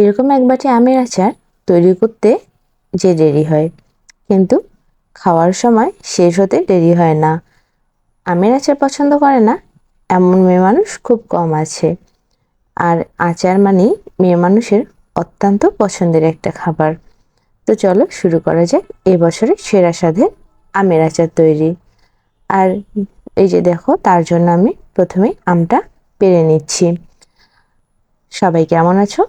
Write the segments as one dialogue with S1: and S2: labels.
S1: এরকম এক বাটি আমের আচার তৈরি করতে যে দেরি হয়। কিন্তু খাওয়ার সময় শেষ হতে দেরি হয় না। আমের আচার পছন্দ করে না, এমন মেয়ে মানুষ খুব কম আছে। আর আচার মানেই মেয়ে মানুষের অত্যন্ত পছন্দের একটা খাবার। তো চলো শুরু করা যাক এবছরের সেরা স্বাদের আমের আচার তৈরি। আর এই যে দেখো, তার জন্য আমি প্রথমে আমটা পেরে নিচ্ছি। সবাই কেমন আছো?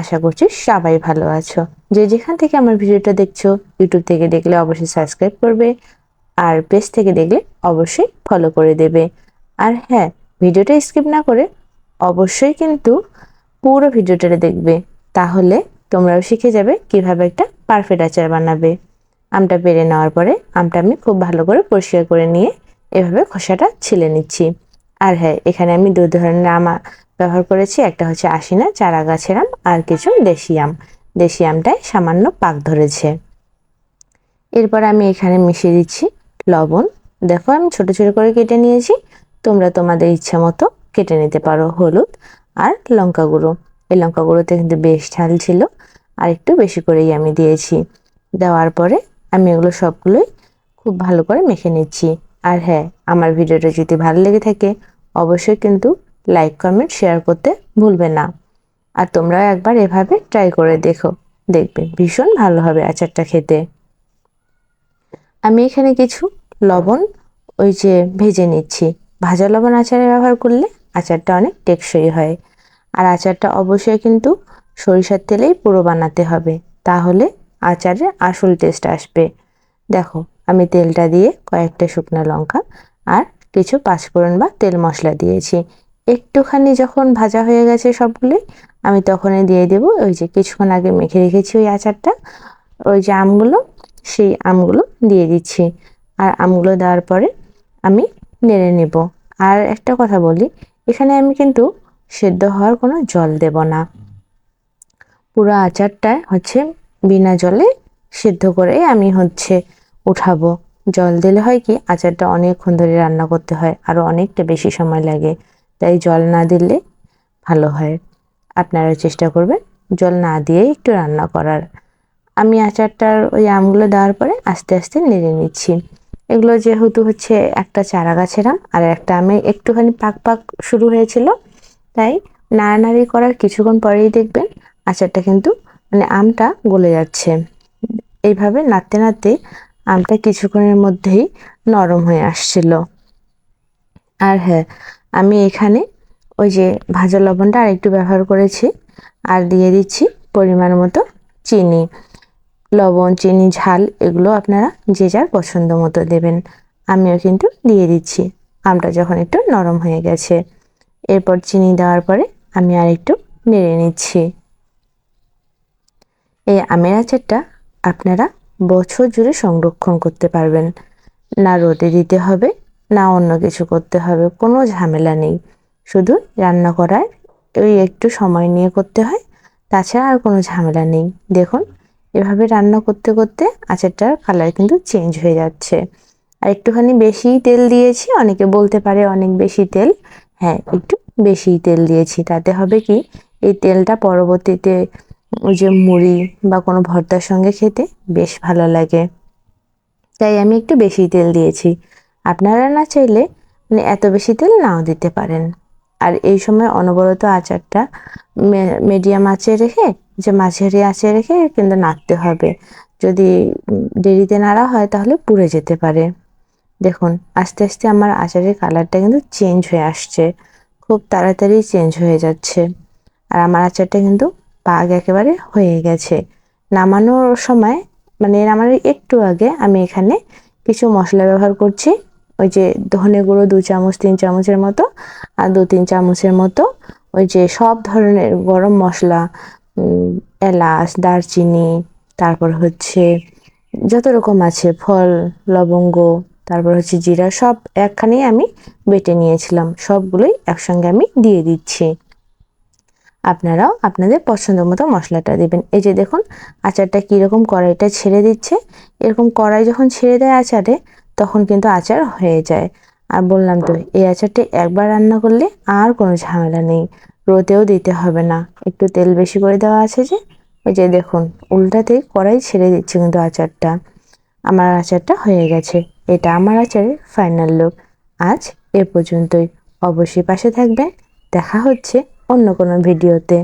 S1: আশা করছি সবাই ভালো আছো। যে যেখান থেকে আমার ভিডিওটা দেখছ ইউটিউব থেকে দেখলে অবশ্যই সাবস্ক্রাইব করবে, আর পেজ থেকে দেখলে অবশ্যই ফলো করে দেবে। আর হ্যাঁ ভিডিওটা স্কিপ না করে অবশ্যই কিন্তু পুরো ভিডিওটা দেখবে। তাহলে তোমরাও শিখে যাবে কীভাবে একটা পারফেক্ট আচার বানাবে। আমটা পেরে নেওয়ার পরে আমটা আমি খুব ভালো করে পরিষ্কার করে নিয়ে এভাবে খোসাটা ছিলে নিচ্ছি। আর হ্যাঁ এখানে আমি দু ধরনের আম ব্যবহার করেছি। একটা হচ্ছে আশিনা, চারা গাছের আম, আর কিছু দেশি আম। দেশি আমটায় সামান্য পাক ধরেছে। এরপর আমি এখানে মিশিয়ে দিচ্ছি লবণ। দেখো, আমি ছোট ছোট করে কেটে নিয়েছি। তোমরা তোমাদের ইচ্ছা মতো কেটে নিতে পারো হলুদ আর লঙ্কা গুঁড়ো। এই লঙ্কা গুঁড়োতে কিন্তু বেশ ঝাল ছিল। আর একটু বেশি করেই আমি দিয়েছি। দেওয়ার পরে আমি এগুলো সবগুলোই খুব ভালো করে মেখে নিচ্ছি। আর হ্যাঁ আমার ভিডিওটা যদি ভালো লেগে থাকে, অবশ্যই কিন্তু লাইক, কমেন্ট, শেয়ার করতে ভুলবে না। আর তোমরাও একবার এভাবে ট্রাই করে দেখো। দেখবে ভীষণ ভালো হবে আচারটা খেতে। আমি এখানে কিছু লবণ, ওই যে ভেজে নিচ্ছি। ভাজা লবণ আচারে ব্যবহার করলে আচারটা অনেক টেকসই হয়। আর আচারটা অবশ্যই কিন্তু সরিষার তেলেই পুরো বানাতে হবে। তাহলে আচারের আসল টেস্ট আসবে। দেখো আমি তেলটা দিয়ে কয়েকটা শুকনো লঙ্কা আর কিছু পাঁচফোড়ন বা তেল মশলা দিয়েছি। একটুখানি যখন ভাজা হয়ে গেছে সবগুলোই আমি তখনই দিয়ে দেব ওই যে কিছুক্ষণ আগে মেখে রেখেছি ওই আচারটা। ওই যে আমগুলো, সেই আমগুলো দিয়ে দিচ্ছি। আর আমগুলো দেওয়ার পরে আমি নেড়ে নেব। আর একটা কথা বলি, এখানে আমি কিন্তু সেদ্ধ হওয়ার কোনো জল দেব না। পুরো আচারটা হচ্ছে বিনা জলে সেদ্ধ করে আমি হচ্ছে উঠাবো। জল দিলে হয় কি, আচারটা অনেকক্ষণ ধরে রান্না করতে হয় আরও অনেকটা বেশি সময় লাগে। তাই জল না দিলে ভালো হয়। আপনারা চেষ্টা করবেন জল না দিয়ে একটু রান্না করার। আমি আচারটার ওই আমগুলো দেওয়ার পরে আস্তে আস্তে নেড়ে নিচ্ছি। এগুলো যেহেতু হচ্ছে একটা চারা গাছের আম আর একটা আমে একটুখানি পাক পাক শুরু হয়েছিল, তাই নাড়ানাড়ি করার কিছুক্ষণ পরেই দেখবেন আচারটা কিন্তু মানে আমটা গলে যাচ্ছে। এইভাবে নাড়তে নাড়তে আমটা কিছুক্ষণের মধ্যেই নরম হয়ে আসছিল। আর হ্যাঁ আমি এখানে ওই যে ভাজা লবণটা আরেকটু ব্যবহার করেছি আর দিয়ে দিচ্ছি পরিমাণ মতো চিনি। লবণ, চিনি, ঝাল এগুলো আপনারা যে যার পছন্দ মতো দেবেন। আমিও কিন্তু দিয়ে দিচ্ছি। আমটা যখন একটু নরম হয়ে গেছে। এরপর চিনি দেওয়ার পরে আমি আর একটু নেড়ে নিচ্ছি। এই আমের আচারটা আপনারা বছর জুড়ে সংরক্ষণ করতে পারবেন। না রোদে দিতে হবে, না অন্য কিছু করতে হবে, কোনো ঝামেলা নেই। শুধু রান্না করার ওই একটু সময় নিয়ে করতে হয়, তাছাড়া আর কোনো ঝামেলা নেই। দেখুন, এভাবে রান্না করতে করতে আচারটার কালার কিন্তু চেঞ্জ হয়ে যাচ্ছে। আর একটুখানি বেশি তেল দিয়েছি, অনেকে বলতে পারে অনেক বেশি তেল। হ্যাঁ একটু বেশি তেল দিয়েছি। তাতে হবে কি, এই তেলটা পরবর্তীতে ওই যে মুড়ি বা কোনো ভর্তার সঙ্গে খেতে বেশ ভালো লাগে। তাই আমি একটু বেশি তেল দিয়েছি। আপনারা না চাইলে মানে এত বেশি তেল নাও দিতে পারেন। আর এই সময় অনবরত আচারটা মিডিয়াম আঁচে রেখে, যে মাঝারি আঁচে রেখে কিন্তু নাড়তে হবে। যদি দেরিতে নাড়া হয় তাহলে পুড়ে যেতে পারে। দেখুন, আস্তে আস্তে আমার আচারের কালারটা কিন্তু চেঞ্জ হয়ে আসছে। খুব তাড়াতাড়ি চেঞ্জ হয়ে যাচ্ছে। আর আমার আচারটা কিন্তু পাক একেবারে হয়ে গেছে। নামানোর সময় মানে নামানোর একটু আগে আমি এখানে কিছু মশলা ব্যবহার করছি। ওই যে ধনে গুঁড়ো দু চামচ, তিন চামচের মতো, আর দু তিন চামচের মতো ওই যে সব ধরনের গরম মশলা এলাচ, দারচিনি, তারপর হচ্ছে যত রকম আছে ফল, লবঙ্গ, তারপর হচ্ছে জিরা সব একখানেই আমি বেটে নিয়েছিলাম। সবগুলোই একসঙ্গে আমি দিয়ে দিচ্ছি। আপনারাও আপনাদের পছন্দ মতো মশলাটা দেবেন। এই যে দেখুন, আচারটা কীরকম কড়াইটা ছেড়ে দিচ্ছে। এরকম কড়াই যখন ছেড়ে দেয় আচারে, তখন কিন্তু আচার হয়ে যায়। আর বললাম তো, এই আচারটি একবার রান্না করলে আর কোনো ঝামেলা নেই। রোদেও দিতে হবে না। একটু তেল বেশি করে দেওয়া আছে যে, ওই যে দেখুন, উল্টাতে কড়াই ছেড়ে দিচ্ছে কিন্তু আচারটা। আমার আচারটা হয়ে গেছে। এটা আমার আচারের ফাইনাল লুক আজ এ পর্যন্তই। অবশ্যই পাশে থাকবেন। দেখা হচ্ছে অন্য কোনো ভিডিওতে।